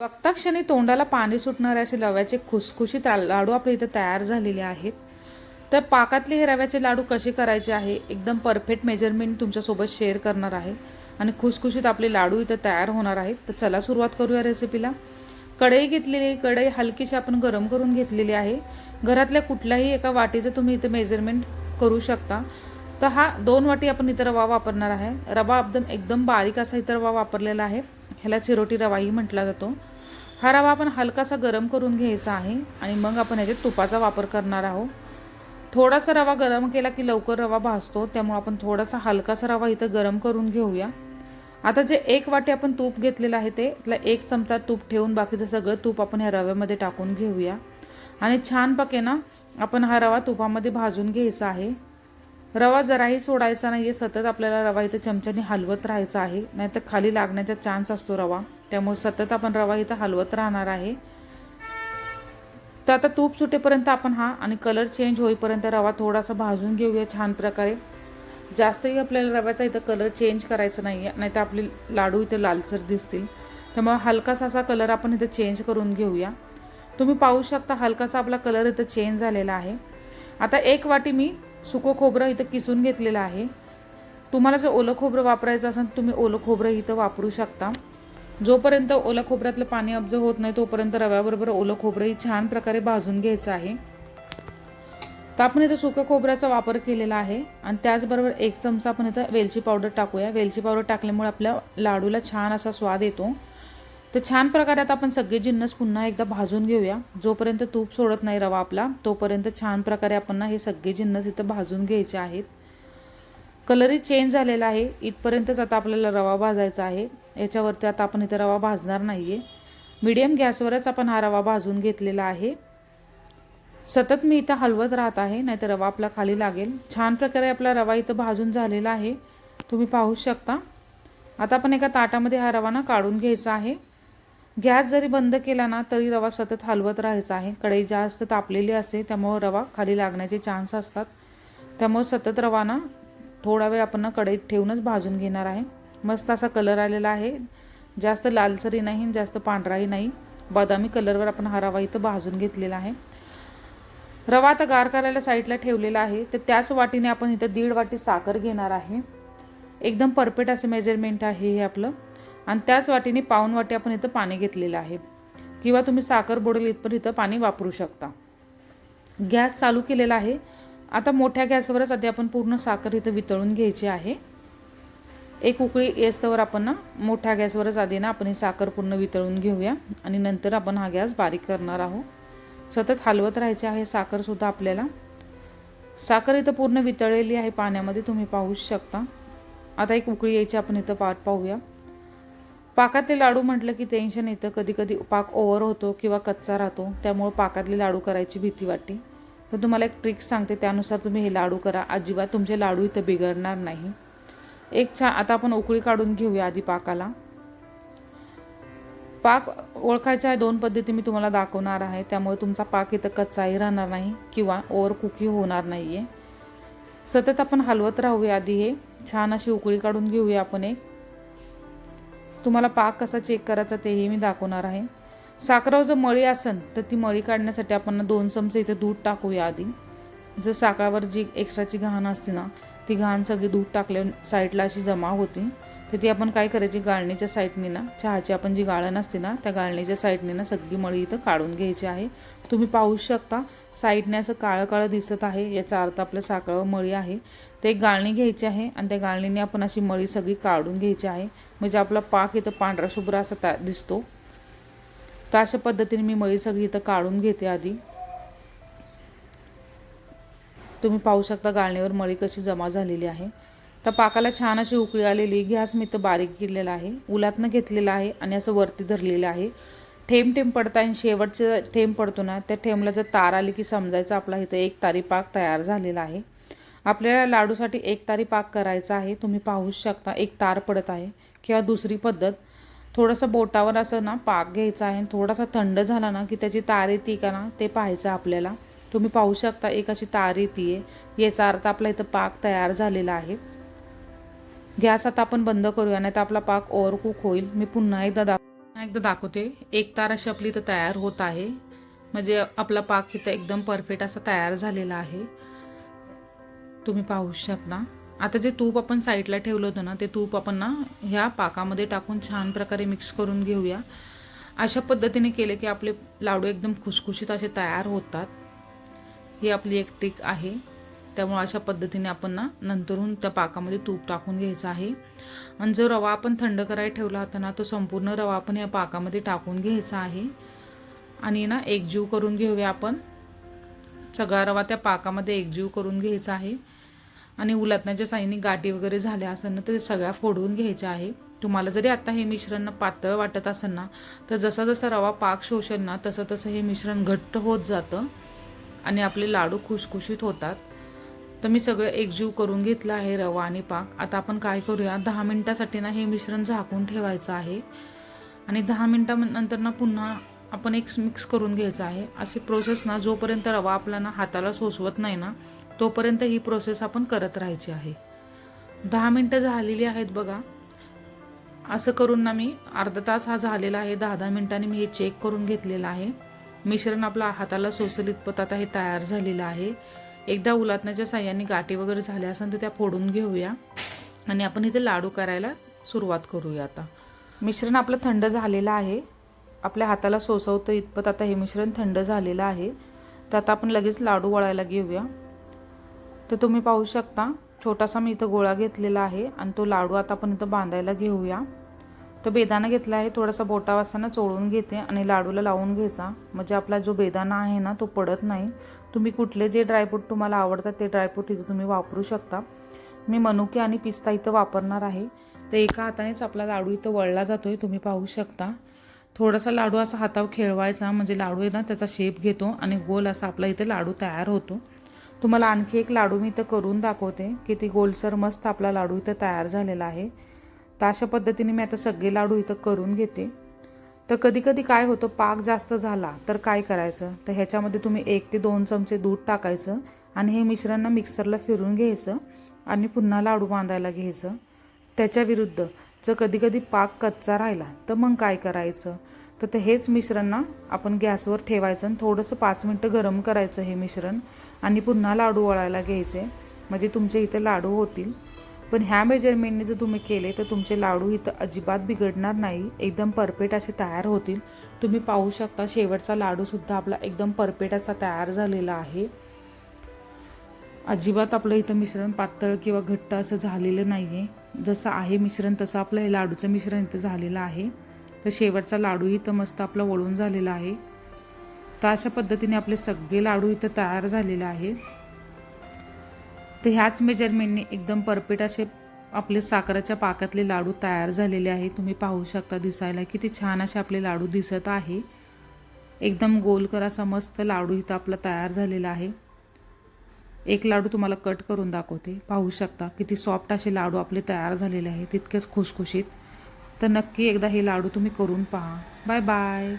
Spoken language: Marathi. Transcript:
बघता क्षणी तोंडाला पाणी सुटणारे असे रव्याचे खुसखुशीत लाडू आपल्या इथं तयार झालेले आहेत. तर पाकातले हे रव्याचे लाडू कसे करायचे आहे? एकदम परफेक्ट मेजरमेंट तुमच्यासोबत शेअर करणार आहे. आणि खुसखुशीत आपले लाडू इथं तयार होणार आहेत. तर चला सुरुवात करूया रेसिपीला कढई घेतलेली कढई हलकीशी आपण गरम करून घेतलेली आहे. घरातल्या कुठल्याही एका वाटीचं तुम्ही इथं मेजरमेंट करू शकता. तर हा दोन वाटी आपण इथं रवा वापरणार आहे. रवा एकदम एकदम बारीक असा इथं रवा वापरलेला आहे. ह्याला चिरोटी रवाही म्हटला जातो. हा रवा आपण हलकासा गरम करून घ्यायचा आहे आणि मग आपण ह्याच्यात तुपाचा वापर करणार आहोत. थोडासा रवा गरम केला की लवकर रवा भाजतो त्यामुळे आपण थोडासा हलकासा रवा इथं गरम करून घेऊया. आता जे एक वाटी आपण तूप घेतलेलं आहे ते त्याला एक चमचा तूप ठेवून बाकीचं सगळं तूप आपण ह्या रव्यामध्ये टाकून घेऊया. आणि छानपैकी ना आपण हा रवा तुपामध्ये भाजून घ्यायचा आहे. रवा जराही सोडायचा नाही आहे सतत आपल्याला रवा इथं चमच्याने हलवत राहायचा आहे. नाहीतर खाली लागण्याचा चान्स असतो रवा. त्यामुळे सतत आपण रवा इथं हलवत राहणार आहे. तर आता तूप सुटेपर्यंत आपण हा आणि कलर चेंज होईपर्यंत रवा थोडासा भाजून घेऊया छान प्रकारे. जास्तही आपल्याला रव्याचा इथं कलर चेंज करायचा नाही आहे नाहीतर आपले लाडू इथं लालसर दिसतील. त्यामुळे हलकासा असा कलर आपण इथं चेंज करून घेऊया. तुम्ही पाहू शकता हलकासा आपला कलर इथं चेंज झालेला आहे. आता एक वाटी मी सुकं खोबरं इथं किसून घेतलेलं आहे. तुम्हाला जर ओलं खोबरं वापरायचं असेल तुम्ही ओलं खोबरं इथं वापरू शकता. जोपर्यंत ओलं खोबऱ्यातलं पाणी अब्ज होत नाही तोपर्यंत रव्याबरोबर ओलं खोबरंही छान प्रकारे भाजून घ्यायचं आहे. तर आपण इथं सुक्या खोबऱ्याचा वापर केलेला आहे. आणि त्याचबरोबर एक चमचा आपण इथं वेलची पावडर टाकूया. वेलची पावडर टाकल्यामुळे आपल्या लाडूला छान असा स्वाद येतो. तर छान प्रकारे आता आपण सगळे जिन्नस पुन्हा एकदा भाजून घेऊया. जोपर्यंत तूप सोडत नाही रवा आपला तोपर्यंत छान प्रकारे आपण ना हे सगळे जिन्नस इथं भाजून घ्यायचे आहेत. कलरही चेंज झालेला आहे. इथपर्यंतच आता आपल्याला रवा भाजायचा आहे. याच्यावरती आता आपण इथं रवा भाजणार नाही आहे मीडियम गॅसवरच आपण हा रवा भाजून घेतलेला आहे. सतत मी इथं हलवत राहत आहे नाहीतर रवा आपला खाली लागेल. छान प्रकारे आपला रवा इथं भाजून झालेला आहे. तुम्ही पाहू शकता. आता आपण एका ताटामध्ये हा रवा ना काढून घ्यायचा आहे. गॅस जरी बंद केला ना तरी रवा सतत हलवत राहायचा आहे. कढई जास्त तापलेली असते त्यामुळं रवा खाली लागण्याचे चान्स असतात. त्यामुळे सतत रवा ना थोडा वेळ आपण कढईत ठेवूनच भाजून घेणार आहे. मस्त असा कलर आलेला आहे. जास्त लालसरी नाही जास्त पांढराही नाही. बदामी कलरवर आपण हा रवा इथं भाजून घेतलेला आहे. रवा आता गार करायला साईडला ठेवलेला आहे. तर त्याच वाटीने आपण इथं दीड वाटी साखर घेणार आहे. एकदम परफेक्ट असं मेजरमेंट आहे हे आपलं. आणि त्याच वाटीने पाऊन वाटी आपण इथं पाणी घेतलेलं आहे. किंवा तुम्ही साखर बुडेल इथपर्यंत इथं पाणी वापरू शकता. गॅस चालू केलेला आहे. आता मोठ्या गॅसवरच आधी आपण पूर्ण साखर इथं वितळून घ्यायची आहे. एक उकळी येस्तवर आपण ना मोठ्या गॅसवरच आधी ना आपण ही साखर पूर्ण वितळून घेऊया. आणि नंतर आपण हा गॅस बारीक करणार आहोत. सतत हलवत राहायचे आहे साखरसुद्धा आपल्याला. साखर इथं पूर्ण वितळलेली आहे पाण्यामध्ये तुम्ही पाहूच शकता. आता एक उकळी यायची आपण इथं वाट पाहूया. पाकातले लाडू म्हटलं की टेन्शन येतं. कधी कधी पाक ओव्हर होतो किंवा कच्चा राहतो. त्यामुळं पाकातले लाडू करायची भीती वाटते. पण तुम्हाला एक ट्रिक सांगते त्यानुसार तुम्ही हे लाडू करा. अजिबात तुमचे लाडू इथं बिघडणार नाही. एक छान आता आपण उकळी काढून घेऊया आधी पाकाला. पाक ओळखायच्या आहे दोन पद्धती मी तुम्हाला दाखवणार आहे. त्यामुळे तुमचा पाक इथं कच्चाही राहणार नाही किंवा ओव्हर कुकी होणार नाही आहे सतत आपण हलवत राहूया आधी हे. छान अशी उकळी काढून घेऊया आपण एक. तुम्हाला पाक कसा चेक करायचा तेही मी दाखवणार आहे. साखरावर जर मळी असेल तर ती मळी काढण्यासाठी आपण दोन चमचे इथे दूध टाकूया आधी. जर साखरावर जी एक्स्ट्राची घाण असते ना ती घाण सगळी दूध टाकल्यावर साईडला अशी जमा होती. तर ती आपण काय करायची गाळणीच्या साईडने ना चहाची आपण जी गाळण असते ना त्या गाळणीच्या साईडने ना सगळी मळी इथं काढून घ्यायची आहे. तुम्ही पाहू शकता साईडने असं काळं काळं दिसत आहे याचा अर्थ आपल्या साकळं मळी आहे. ते एक गाळणी घ्यायची आहे आणि त्या गाळणीने आपण अशी मळी सगळी काढून घ्यायची आहे. म्हणजे आपला पाक इथं पांढरा शुभ्र असा ता दिसतो. तर अशा पद्धतीने मी मळी सगळी इथं काढून घेते आधी. तुम्ही पाहू शकता गाळणीवर मळी कशी जमा झालेली आहे. तर पाकाला छान अशी उकळी आलेली गॅस मी इथं बारीक केलेला आहे उलातनं घेतलेला आहे आणि असं वरती धरलेलं आहे. ठेम ठेम पडता आणि शेवटचं ठेम पडतो ना त्या ठेमला जर तार आली की समजायचं आपला इथं एक तारी पाक तयार झालेला आहे. आपल्याला लाडूसाठी एक तारी पाक करायचा आहे तुम्ही पाहूच शकता एक तार पडत आहे किंवा दुसरी पद्धत. थोडंसं बोटावर असं ना पाक घ्यायचा आहे थोडासा थंड झाला ना की त्याची तार येते का ना ते पाहायचं आपल्याला. तुम्ही पाहू शकता एक अशी तार येते आहे याचा अर्थ आपला इथं पाक तयार झालेला आहे. गॅस आता आपण बंद करूया नाही तर आपला पाक ओव्हरकुक होईल. मी पुन्हा एकदा दा एकदा दाखवते. एक तार अशी आपली इथं तयार होत आहे. म्हणजे आपला पाक इथं एकदम परफेक्ट असा तयार झालेला आहे. तुम्ही पाहू शकता. आता जे तूप आपण साईडला ठेवलं होतं ना ते तूप आपण ना ह्या पाकामध्ये टाकून छान प्रकारे मिक्स करून घेऊया. अशा पद्धतीने केले की आपले लाडू एकदम खुसखुशीत असे तयार होतात. ही आपली एक ट्रिक आहे. त्यामुळे अशा पद्धतीने आपण ना नंतरून त्या पाकामध्ये तूप टाकून घ्यायचं आहे. आणि जो रवा आपण थंड करायला ठेवला होता ना तो संपूर्ण रवा आपण या पाकामध्ये टाकून घ्यायचा आहे. आणि ना एकजीव करून घेऊया आपण. सगळा रवा त्या पाकामध्ये एकजीव करून घ्यायचा आहे. आणि उलटण्याच्या साईने गाठी वगैरे झाल्या असेल ना तर ते सगळ्या फोडून घ्यायच्या आहे. तुम्हाला जरी आता हे मिश्रण पातळ वाटत असेल ना तर जसा जसा रवा पाक शोषेल ना तसं तसं हे मिश्रण घट्ट होत जातं. आणि आपले लाडू खुशखुशीत होतात. तर मी सगळं एकजीव करून घेतलं आहे रवा आणि पाक. आता आपण काय करूया? दहा मिनटासाठी ना हे मिश्रण झाकून ठेवायचं आहे. आणि दहा मिनटानंतर ना पुन्हा आपण एक मिक्स करून घ्यायचं आहे. अशी प्रोसेस ना जोपर्यंत रवा आपला ना हाताला सोसवत नाही ना तोपर्यंत ही प्रोसेस आपण करत राहायची आहे. दहा मिनटं झालेली आहेत बघा. असं करून ना मी अर्धा तास हा झालेला आहे. दहा दहा मिनटांनी मी हे चेक करून घेतलेलं आहे. मिश्रण आपला हाताला सोसल इतपत आता हे तयार झालेलं आहे. एकदा उलाटण्याच्या साह्याने गाठी वगैरे झाल्या असेल तर त्या फोडून घेऊया. आणि आपण इथे लाडू करायला सुरुवात करूया आता. मिश्रण आपलं थंड झालेलं आहे. आपल्या हाताला सोसवतं इतपत आता हे मिश्रण थंड झालेलं आहे. तर आता आपण लगेच लाडू वळायला घेऊया. तर तुम्ही पाहू शकता छोटासा मी इथं गोळा घेतलेला आहे आणि तो लाडू आता आपण इथं बांधायला घेऊया. तर बेदाणा घेतला आहे थोडासा बोटा चोळून घेते आणि लाडूला लावून घ्यायचा. म्हणजे आपला जो बेदाणा आहे ना तो पडत नाही. तुम्ही कुठले जे ड्रायफ्रूट तुम्हाला आवडतात ते ड्रायफ्रूट इथं तुम्ही वापरू शकता. मी मनुके आणि पिस्ता इथं वापरणार आहे. तर एका हातानेच आपला लाडू इथं वळला जातो आहे तुम्ही पाहू शकता. थोडासा लाडू असा हातावर खेळवायचा म्हणजे लाडू आहे ना त्याचा शेप घेतो आणि गोल असा आपला इथे लाडू तयार होतो. तुम्हाला आणखी एक लाडू मी इथं करून दाखवते की ती गोलसर मस्त आपला लाडू इथं तयार झालेला आहे. तर अशा पद्धतीने मी आता सगळे लाडू इथं करून घेते. तर कधीकधी काय होतं पाक जास्त झाला तर काय करायचं? तर ह्याच्यामध्ये तुम्ही एक ते दोन चमचे दूध टाकायचं आणि हे मिश्रण मिक्सरला फिरून घ्यायचं आणि पुन्हा लाडू बांधायला घ्यायचं. त्याच्या विरुद्ध जर कधीकधी पाक कच्चा राहिला तर मग काय करायचं? तर ते हेच मिश्रण ना आपण गॅसवर ठेवायचं आणि थोडंसं पाच मिनटं गरम करायचं हे मिश्रण आणि पुन्हा लाडू वळायला घ्यायचे. म्हणजे तुमचे इथे लाडू होतील. पण ह्या मेजरमेंटने जर तुम्ही केले तर तुमचे लाडू इथं अजिबात बिघडणार नाही. एकदम परफेक्ट असे तयार होतील. तुम्ही पाहू शकता शेवटचा लाडूसुद्धा आपला एकदम परफेक्ट असा तयार झालेला आहे. अजिबात आपलं इथं मिश्रण पातळ किंवा घट्ट असं झालेलं नाही आहे जसं आहे मिश्रण तसं आपलं हे लाडूचं मिश्रण इथं झालेलं आहे. तर शेवटचा लाडू इथं मस्त आपला वळून झालेला आहे. तर अशा पद्धतीने आपले सगळे लाडू इथं तयार झालेले आहे. तर ह्याच मेजरमेंटने एकदम परफेक्ट असे आपले साखराच्या पाकातले लाडू तयार झालेले आहे तुम्ही पाहू शकता दिसायला किती छान असे आपले लाडू दिसत आहे. एकदम गोलकर असा मस्त लाडू इथं आपला तयार झालेला आहे. एक लाडू तुम्हाला कट करून दाखवते. पाहू शकता किती सॉफ्ट असे लाडू आपले तयार झालेले आहे तितकेच खुसखुशीत. तर नक्की एकदा हे लाडू तुम्ही करून पहा. Bye bye